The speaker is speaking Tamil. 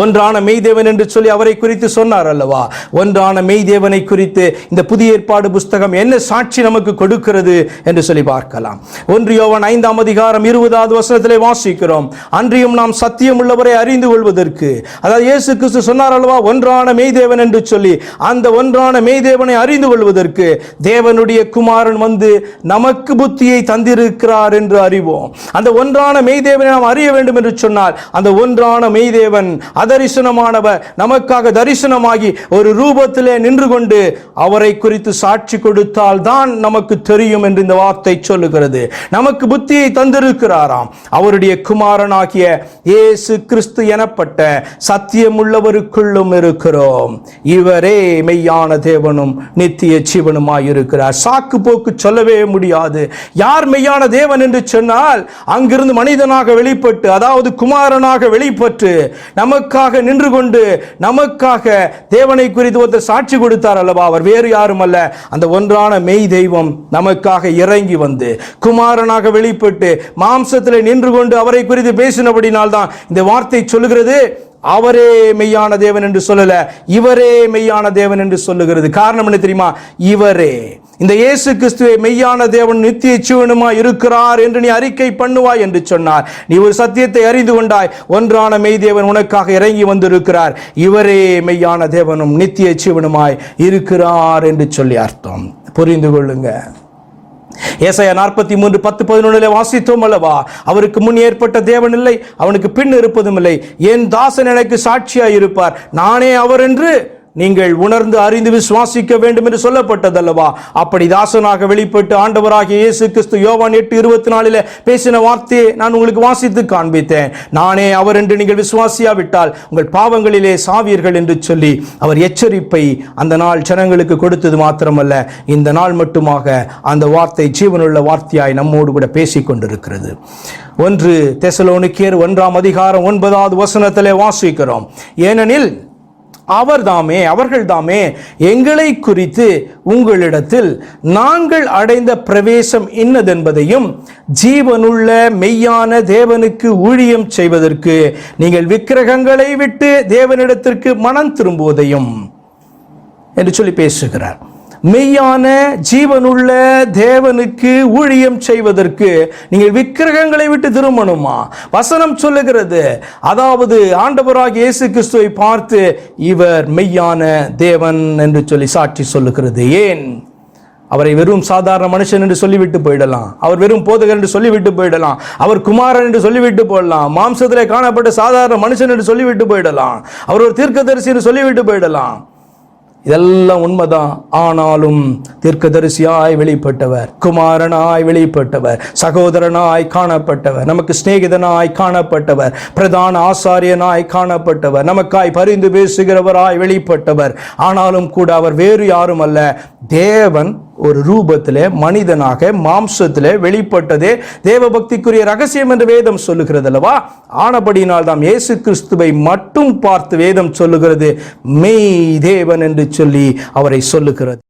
ஒன்றான மெய்தேவன் என்று சொல்லி அவரை குறித்து சொன்னார் அல்லவா? ஒன்றான மெய்தேவனை குறித்து இந்த புதிய ஏற்பாடு புஸ்தகம் என்ன சாட்சி நமக்கு கொடுக்கிறது என்று சொல்லி பார்க்கலாம். ஒன்று யோவன் ஐந்தாம் அதிகாரம் இருபதாவது வசனத்திலே வாசிக்கிறோம். அன்றியும் நாம் சத்தியம் உள்ளவரை அறிந்து கொள்வதற்கு. அதாவது இயேசு கிறிஸ்து சொன்னார் அல்லவா? ஒன்றான மெய்தேவன் என்று சொல்லி. அந்த ஒன்றான மெய்தேவனை அறிந்து கொள்வதற்கு தேவனுடைய குமாரன் வந்து நமக்கு புத்தியை தந்திருக்கிறார் என்று அறிவோம். அந்த ஒன்றான மெய்தேவனை நாம் அறிய வேண்டும் என்று சொன்னால் அந்த ஒன்றான மெய்தேவன் அதரிசனமானவர் நமக்காக தரிசனமாகி ஒரு ரூபத்திலே நின்று கொண்டு அவரை குறித்து சாட்சி கொடுத்தால் தான் நமக்கு தெரியும் என்று இந்த வார்த்தை சொல்லுகிறது. நமக்கு புத்தியை தந்திருக்கிறாராம். அவருடைய குமாரனாகிய இயேசு கிறிஸ்து எனப்பட்ட சத்தியமுள்ளவருக்குள்ளும் இருக்கிறோம். இவரே மெய்யான தேவனும் நித்திய ஜீவனுமாய் இருக்கிறார் சாக்கு போக்கு சொல்லவே முடியாது. யார் மெய்யான தேவன் என்று சொன்னால் அங்கிருந்து மனிதனாக வெளிப்பட்டு அதாவது குமாரனாக வெளிப்பட்டு நமக்கு நமக்காக நின்று கொண்டு நமக்காக தேவனை குறித்து ஒருத்தர் சாட்சி கொடுத்தார் அல்லவா? அவர் வேறு யாரும் அல்ல அந்த ஒன்றான மெய் தெய்வம் நமக்காக இறங்கி வந்து குமாரனாக வெளிப்பட்டு மாம்சத்தில் நின்று கொண்டு அவரை குறித்து பேசினபடினால் தான் இந்த வார்த்தை சொல்லுகிறது. அவரே மெய்யான தேவன் என்று சொல்லல இவரே மெய்யான தேவன் என்று சொல்லுகிறது. காரணம் என்ன தெரியுமா? இவரே. இந்த இயேசு கிறிஸ்துவை மெய்யான தேவன் நித்திய சிவனுமாய் இருக்கிறார் என்று நீ அறிக்கை பண்ணுவாய் என்று சொன்னார். நீ ஒரு சத்தியத்தை அறிந்து கொண்டாய். ஒன்றான மெய் தேவன் உனக்காக இறங்கி வந்திருக்கிறார். இவரே மெய்யான தேவனும் நித்திய ஜீவனுமாய் இருக்கிறார் என்று சொல்லி அர்த்தம். புரிந்து கொள்ளுங்க. ஏசையா நாற்பத்தி மூன்று பத்து பதினொன்றிலே வாசித்தோம் அல்லவா? அவருக்கு முன் ஏற்பட்ட தேவன் இல்லை அவனுக்கு பின் இருப்பதும் இல்லை. என் தாசன் எனக்கு சாட்சியாய் இருப்பார்? நானே அவர் என்று நீங்கள் உணர்ந்து அறிந்து விசுவாசிக்க வேண்டும் என்று சொல்லப்பட்டதல்லவா? அப்படி தாசனாக வெளிப்பட்டு ஆண்டவராகிய இயேசு கிறிஸ்து யோவான் எட்டு இருபத்தி நாலில் பேசின வார்த்தையை நான் உங்களுக்கு வாசித்து காண்பித்தேன். நானே அவர் என்று நீங்கள் விசுவாசியாவிட்டால் உங்கள் பாவங்களிலே சாவீர்கள் என்று சொல்லி அவர் எச்சரிப்பை அந்த நாள் ஜனங்களுக்கு கொடுத்தது மாத்திரமல்ல இந்த நாள் மட்டுமாக அந்த வார்த்தை ஜீவனுள்ள வார்த்தையாய் நம்மோடு கூட பேசிக் கொண்டிருக்கிறது. ஒன்று தெசலோனிக்கேர் ஒன்றாம் அதிகாரம் ஒன்பதாவது வசனத்திலே வாசிக்கிறோம். ஏனெனில் அவர் தாமே அவர்கள் தாமே எங்களை குறித்து உங்களிடத்தில் நாங்கள் அடைந்த பிரவேசம் இன்னதென்பதையும் ஜீவனுள்ள மெய்யான தேவனுக்கு ஊழியம் செய்வதற்கு நீங்கள் விக்கிரகங்களை விட்டு தேவனிடத்திற்கு மனம் திரும்புவதையும் என்று சொல்லி பேசுகிறார். மெய்யான ஜீவனுள்ள தேவனுக்கு ஊழியம் செய்வதற்கு நீங்கள் விக்கிரகங்களை விட்டு திரும்பணுமா? வசனம் சொல்லுகிறது. அதாவது ஆண்டவராக இயேசு கிறிஸ்துவை பார்த்து இவர் மெய்யான தேவன் என்று சொல்லி சாட்சி சொல்லுகிறது. ஏன்? அவரை வெறும் சாதாரண மனுஷன் என்று சொல்லிவிட்டு போயிடலாம். அவர் வெறும் போதகர் என்று சொல்லிவிட்டு போயிடலாம். அவர் குமாரன் என்று சொல்லிவிட்டு போயிடலாம். மாம்சத்திலே காணப்பட்ட சாதாரண மனுஷன் என்று சொல்லிவிட்டு போயிடலாம். அவர் ஒரு தீர்க்கதரிசி என்று சொல்லிவிட்டு போயிடலாம். இதெல்லாம் உண்மைதான். ஆனாலும் தீர்க்கதரிசியாய் வெளிப்பட்டவர் குமாரனாய் வெளிப்பட்டவர் சகோதரனாய் காணப்பட்டவர் நமக்கு சிநேகிதனாய் காணப்பட்டவர் பிரதான ஆசாரியனாய் காணப்பட்டவர் நமக்காய் பரிந்து பேசுகிறவராய் வெளிப்பட்டவர். ஆனாலும் கூட அவர் வேறு யாரும் அல்ல தேவன் ஒரு ரூபத்தில் மனிதனாக மாம்சத்தில் வெளிப்பட்டதே தேவபக்திக்குரிய ரகசியம் என்று வேதம் சொல்லுகிறது அல்லவா ஆனபடியினால் தாம் இயேசு கிறிஸ்துவை மட்டும் பார்த்து வேதம் சொல்லுகிறது. மெய் தேவன் என்று சொல்லி அவரை சொல்லுகிறது.